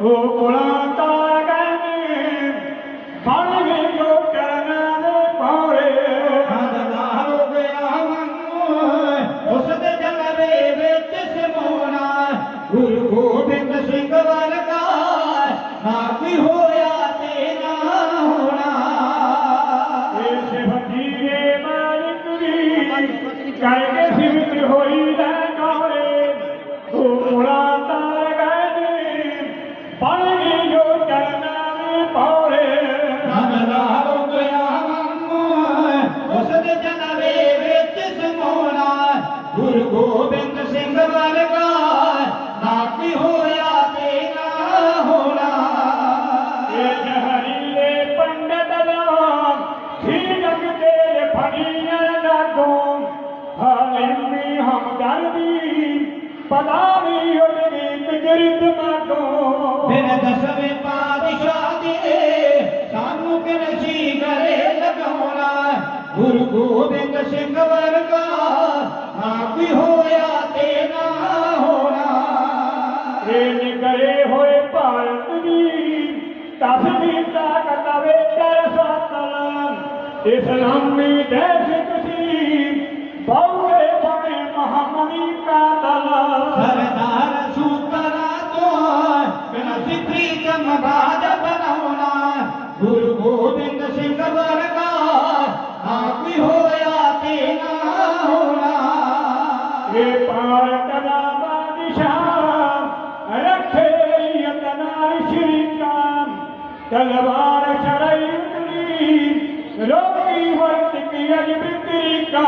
Oh, hola. Guru Gobind Singh ਵਰਗਾ ਨਾ ਕੀ ਹੋਇਆ ਤੇ ਨਾ ਹੋਣਾ। ਇਹ ਜਹਰੀਲੇ ਪੰਡਤ ਨਾਮ ਸੀ ਜਗ ਦੇ ਫੜੀਆਂ ਲਾਗੋਂ ਹਾਲਿਮੀ ਹਮਦਰਦੀ ਪਤਾ ਨਹੀਂ ਉਹਦੀ ਤਜਰਤ ਮਾਗੋਂ। ਫਿਰ ਦਸਵੇਂ ਪਾਤਸ਼ਾਹ ਦੇ ਸਾਨੂੰ ਕਿਨਸੀ ਕਰੇ ਲਗਾਉਣਾ। ਗੁਰੂ ਗੋਬਿੰਦ ਸਿੰਘ ਵਰਗਾ ਕੋਈ ਹੋਇਆ ਤੇ ਨਾ ਹੋਣਾ। ਇਹ ਨਿਗਰੇ ਹੋਏ ਭਾਰਤ ਦੀ ਤਸਵੀਰ ਤਾਕਤ ਵੇ ਕਰ ਸਾਤਲ ਇਸਲਾਮੀ ਦੇਸ਼ ਤੁਸੀਂ ਬਹੁਤੇ ਬਣੇ ਮਹਾਮਨੀ ਕਾਤਲ ਸਰਦਾਰ ਸੂਤਰਾ ਤੋਂ ਕਿਨਸੀ ਪ੍ਰੀਤਮ ਬਾਜ ਬਣਾਉਣਾ। ਗੁਰੂ ਗੋਬਿੰਦ ਸਿੰਘ तलवार शरई उतरी रोकी वक्त की अज बिक्री का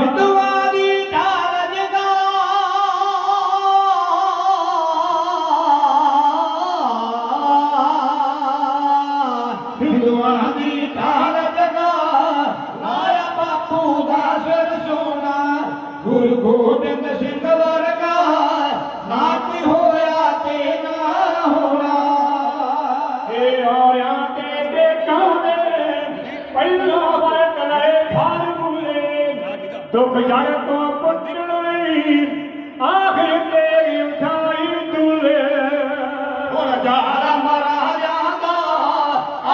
हितवादी ढाल जगा हितवादी ढाल जगा लाया बापू दासर सोना गुरु गोबिंद ਦੁੱਖ ਜੜ ਤੋਂ ਪੁੱਛਣ ਲਈ ਆਖਿਰ ਤੇ ਉਠਾਈ ਦੁਲੇ ਹੁਣ ਜਾਰਾ ਮਹਾਰਾਜਾ ਦਾ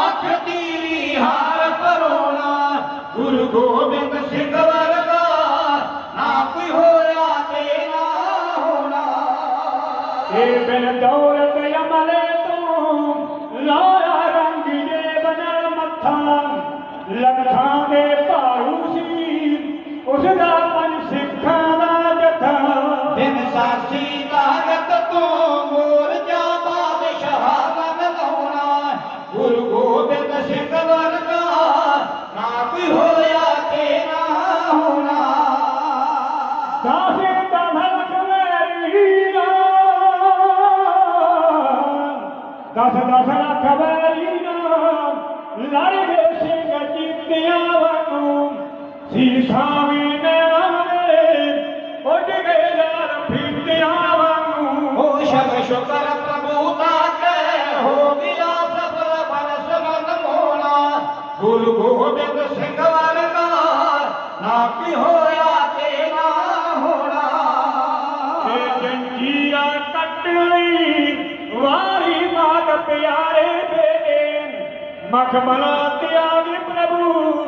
ਅੱਖ ਤੀਰੀ ਹਾਰ ਪਰੋਣਾ। ਗੁਰੂ ਗੋਬਿੰਦ ਸਿੰਘ ਵਰਗਾ ਨਾ ਕੋਈ ਹੋਇਆ ਤੇ ਨਾ ਹੋਣਾ। ਇਹ ਬਿਨ ਦੌਲਤ ਅਮਲੇ ਤੋਂ ਲਾਇਆ ਰੰਗ ਜੇ ਬਨਲ ਮੱਥਾ। ਲਖਾਂ ਦੇ ਭਾਰੂ ਉਸ ਦਾ ਪੰਜ ਸਿੱਖਾਂ ਦਾ ਜਥਾ। ਬਿਨ ਸਾਸੀ ਤਾਕਤ ਤੋਂ ਮੋਰਜਾ ਬਾਦਸ਼ਾਹ ਬਨ ਲਾਉਣਾ। ਗੁਰੂ ਗੋਬਿੰਦ ਸਿੰਘ ਵਰਗਾ ਨਾ ਕੋਈ ਹੋਇਆ ਤੇ ਨਾ ਹੋਣਾ। ਦਾਸੇ ਦਾ ਭਲਕ ਮੇਰੀ ਨਾ। ਦਸ ਦਸ ਲੱਖ ਵੈਰੀ ਨਾ। ਲੜ ਸਿੰਘ ਜਿੱਤਿਆਂ ਵਾਂਗੂ ਸੀਸਾਂ ਵੀ ਨਾਲੇ ਉੱਡ ਗਏ ਯਾਰ ਫੀਤਿਆਂ ਵਾਂਗੂ। ਹੋ ਸ਼ਬ ਸ਼ੁਕਰ ਪ੍ਰਭੂ ਤਾਕੇ ਹੋ ਗਿਆ ਸਫਲ ਬਰਸ ਮਨ ਮੋਣਾ ਗੁਰੂ ਗੋਬਿੰਦ ਸਿੰਘ ਵਰਗਾ ਨਾ ਕੀ ਹੋਇਆ ਤੇ ਨਾ ਹੋਣਾ। ਇਹ ਜੰਜੀਰਾਂ ਕੱਟ ਲਈ ਵਾਰੀ ਮਾਤ ਪਿਆਰੇ ਬੇਟੇ। ਮਖਮਲਾ ਤਿਆਗ ਪ੍ਰਭੂ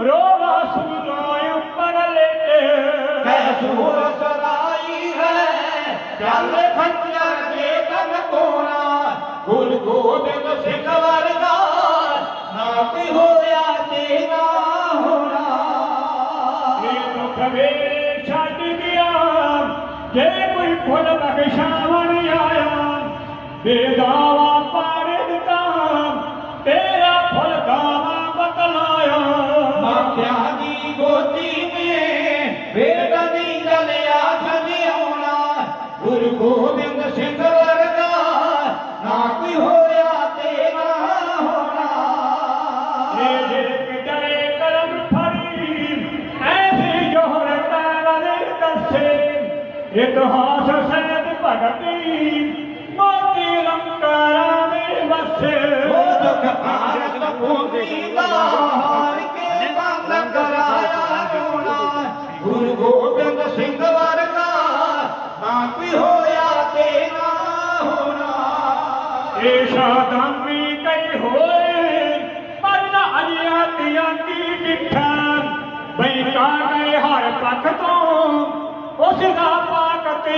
ਰੋਵਾ ਸੁਨਾਇ ਉੱਪਰ ਲੇਟੇ ਕੈਸੂਰ ਸਰਾਈ ਹੈ ਚੱਲ ਖੰਜਰ ਦੇ ਤਨ ਕੋਣਾ ਗੁਰੂ ਗੋਬਿੰਦ ਸਿੰਘ ਵਰਗਾ ਨਾ ਕੀ ਹੋਇਆ ਤੇ ਨਾ ਹੋਣਾ। ਇਹ ਦੁੱਖ ਵੇਲੇ ਛੱਡ ਗਿਆ ਜੇ ਕੋਈ ਫੁੱਲ ਬਖਸ਼ਾਵਣ ਆਇਆ ਬੇਦਾਵਾ ਇਤਿਹਾਸ ਸੈਦ ਭਗਤੀ ਮੋਤੀ ਲੰਕਾਰਾਂ ਦੇ ਵਸੇ। ਉਹ ਦੁੱਖ ਭਾਰਤ ਭੂਮੀ ਦਾ ਹਾਰ ਕੇ ਬੰਦ ਕਰਾਇਆ ਜੋਣਾ ਗੁਰੂ ਗੋਬਿੰਦ ਸਿੰਘ ਵਰਗਾ ਨਾ ਕੋਈ ਹੋਇਆ ਤੇ ਨਾ ਹੋਣਾ। ਇਹ ਸ਼ਾਦਾਮੀ ਕਈ ਹੋਏ ਪਰ ਨਾ ਅਜਿਹਾ ਤੀਆਂ ਕੀ ਡਿਠਾ ਬੈਠਾ ਗਏ ਹਰ ਪੱਖ ਤੋਂ